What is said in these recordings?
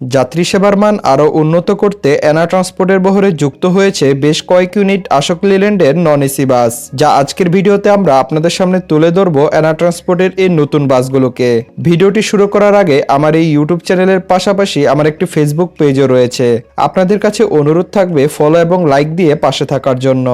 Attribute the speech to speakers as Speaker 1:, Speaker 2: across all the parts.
Speaker 1: যাত্রী সেবার মান আরও উন্নত করতে এনা ট্রান্সপোর্টের বহরে যুক্ত হয়েছে বেশ কয়েক ইউনিট আশোক লিল্যান্ডের নন এসি বাস, যা আজকের ভিডিওতে আমরা আপনাদের সামনে তুলে ধরবো এনা ট্রান্সপোর্টের এই নতুন বাসগুলোকে। ভিডিওটি শুরু করার আগে আমার এই ইউটিউব চ্যানেলের পাশাপাশি আমার একটি ফেসবুক পেজও রয়েছে। আপনাদের কাছে অনুরোধ থাকবে ফলো এবং লাইক দিয়ে পাশে থাকার জন্য।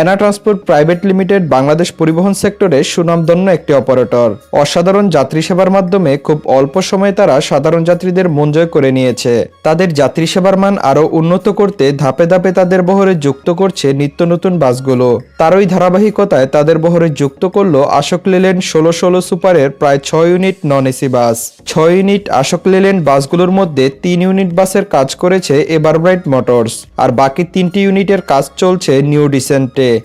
Speaker 1: Ena transport private limited Bangladesh পরিবহন সেক্টরে সুনামধন্য একটি অপারেটর। অসাধারণ যাত্রী সেবার মাধ্যমে খুব অল্প সময়ে তারা সাধারণ যাত্রীদের মন জয় করে নিয়েছে। তাদের যাত্রী সেবার মান আরও উন্নত করতে ধাপে ধাপে তাদের বহরে যুক্ত করছে নিত্য নতুন বাসগুলো। তারই ধারাবাহিকতায় তাদের বহরে যুক্ত করল আশোক লেলেন ষোলো ষোলো সুপারের প্রায় ছয় ইউনিট নন এসি বাস। ছয় ইউনিট আশোক লেলেন বাসগুলোর মধ্যে তিন ইউনিট বাসের কাজ করেছে এভারব্রাইট মোটরস। আর বাকি তিনটি ইউনিটের কাজ চলছে নিউ ডিসেন্টে। Namastê.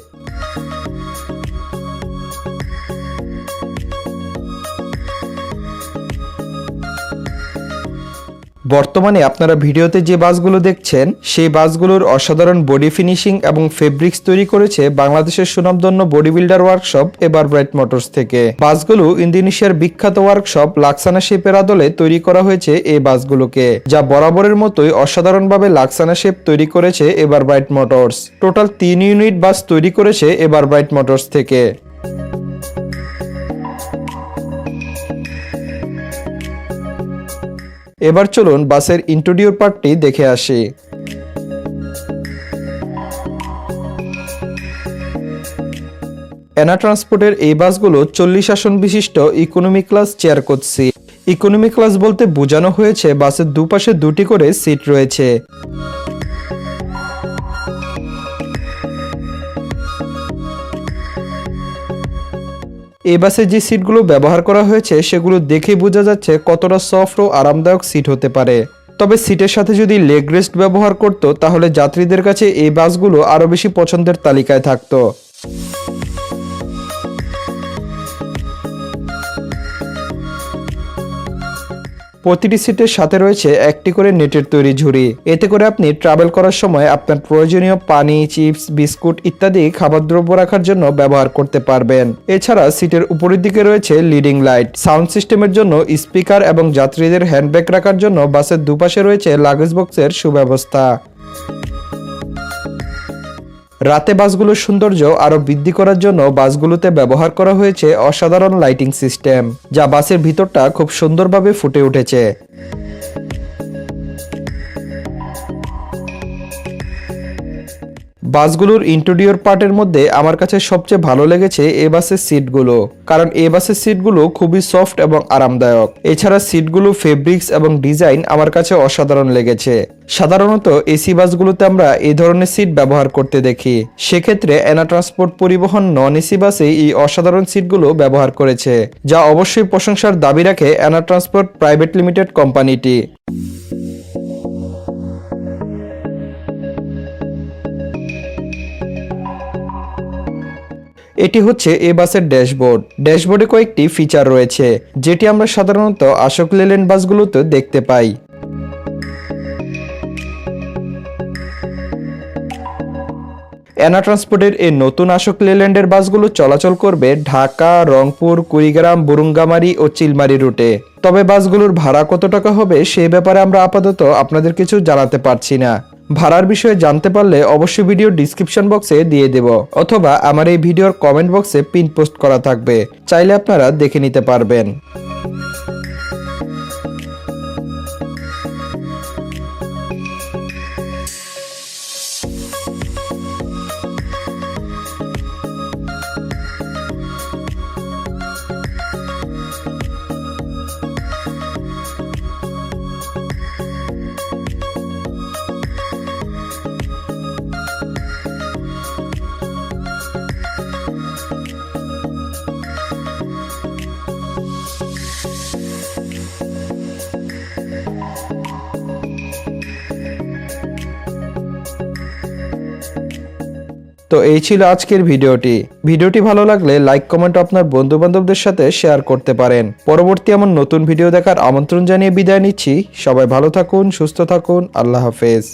Speaker 1: বর্তমানে আপনারা ভিডিওতে যে বাসগুলো দেখছেন, সেই বাসগুলোর অসাধারণ বডি ফিনিশিং এবং ফেব্রিক্স তৈরি করেছে বাংলাদেশের সুনামধন্য বডি বিল্ডার ওয়ার্কশপ এবার ব্রাইট মোটরস থেকে। বাসগুলো ইন্দোনেশিয়ার বিখ্যাত ওয়ার্কশপ লাক্সানা শেপের আদলে তৈরি করা হয়েছে এই বাসগুলোকে, যা বরাবরের মতোই অসাধারণভাবে লাক্সানা শেপ তৈরি করেছে এবার ব্রাইট মোটরস টোটাল তিন ইউনিট বাস তৈরি করেছে এবার ব্রাইট মোটরস থেকে। এবার চলুন বাসের ইন্টেরিয়র পার্টটি দেখে আসি। এনা ট্রান্সপোর্টের এই বাসগুলো চল্লিশ আসন বিশিষ্ট ইকোনমি ক্লাস চেয়ার করছি। ইকোনমি ক্লাস বলতে বোঝানো হয়েছে বাসের দুপাশে দুটি করে সিট রয়েছে। এই বাসে যে সিটগুলো ব্যবহার করা হয়েছে, সেগুলো দেখে বোঝা যাচ্ছে কতটা সফট ও আরামদায়ক সিট হতে পারে। তবে সিটের সাথে যদি লেগ রেস্ট ব্যবহার করত, তাহলে যাত্রীদের কাছে এই বাসগুলো আরও বেশি পছন্দের তালিকায় থাকতো। প্রতিটি সিটের সাথে রয়েছে একটি করে নেটের তৈরি ঝুড়ি। এতে করে আপনি ট্রাভেল করার সময় আপনার প্রয়োজনীয় পানি চিপস বিস্কুট ইত্যাদি খাবার দ্রব্য রাখার জন্য ব্যবহার করতে পারবেন। এছাড়া সিটের উপরের দিকে রয়েছে লিডিং লাইট সাউন্ড সিস্টেমের জন্য স্পিকার এবং যাত্রীদের হ্যান্ডব্যাগ রাখার জন্য বাসের দুপাশে রয়েছে লাগেজ বক্সের সুব্যবস্থা। রাতে বাসগুলোর সৌন্দর্য আরও বৃদ্ধি করার জন্য বাসগুলোতে ব্যবহার করা হয়েছে অসাধারণ লাইটিং সিস্টেম যা বাসের ভিতরটা খুব সুন্দরভাবে ফুটে উঠেছে। বাসগুলোর ইন্টেরিয়র পার্টের মধ্যে আমার কাছে সবচেয়ে ভালো লেগেছে এ বাসের সিটগুলো কারণ এ বাসের সিটগুলো খুবই সফট এবং আরামদায়ক। এছাড়া সিটগুলো ফেব্রিক্স এবং ডিজাইন আমার কাছে অসাধারণ লেগেছে। সাধারণত এসি বাসগুলোতে আমরা এই ধরনের সিট ব্যবহার করতে দেখি। সেক্ষেত্রে অ্যানা ট্রান্সপোর্ট পরিবহন নন এসি বাসে এই অসাধারণ সিটগুলো ব্যবহার করেছে, যা অবশ্যই প্রশংসার দাবি রাখে এনা ট্রান্সপোর্ট প্রাইভেট লিমিটেড কোম্পানিটি। এটি হচ্ছে এ বাসের ড্যাশবোর্ড। ড্যাশবোর্ডে কয়েকটি ফিচার রয়েছে, যেটি আমরা সাধারণত আশোক লেল্যান্ড বাসগুলোতে দেখতে পাই। এনা ট্রান্সপোর্টের এই নতুন আশোক লেল্যান্ডের বাসগুলো চলাচল করবে ঢাকা, রংপুর, কুড়িগ্রাম, বুরুঙ্গামারি ও চিলমারি রুটে। তবে বাসগুলোর ভাড়া কত টাকা হবে সে ব্যাপারে আমরা আপাতত আপনাদের কিছু জানাতে পারছি না। ভাড়ার বিষয়ে জানতে পারলে অবশ্যই ভিডিও ডিসক্রিপশন বক্সে দিয়ে দেব, অথবা আমার এই ভিডিওর কমেন্ট বক্সে পিন পোস্ট করা থাকবে, চাইলে আপনারা দেখে নিতে পারবেন। তো এই ছিল আজকের ভিডিওটি। ভিডিওটি ভালো লাগলে লাইক, কমেন্ট আপনার বন্ধু বান্ধবদের সাথে শেয়ার করতে পারেন। পরবর্তী আমার নতুন ভিডিও দেখার আমন্ত্রণ জানিয়ে বিদায় নিচ্ছি। সবাই ভালো থাকুন, সুস্থ থাকুন, আল্লাহ হাফেজ।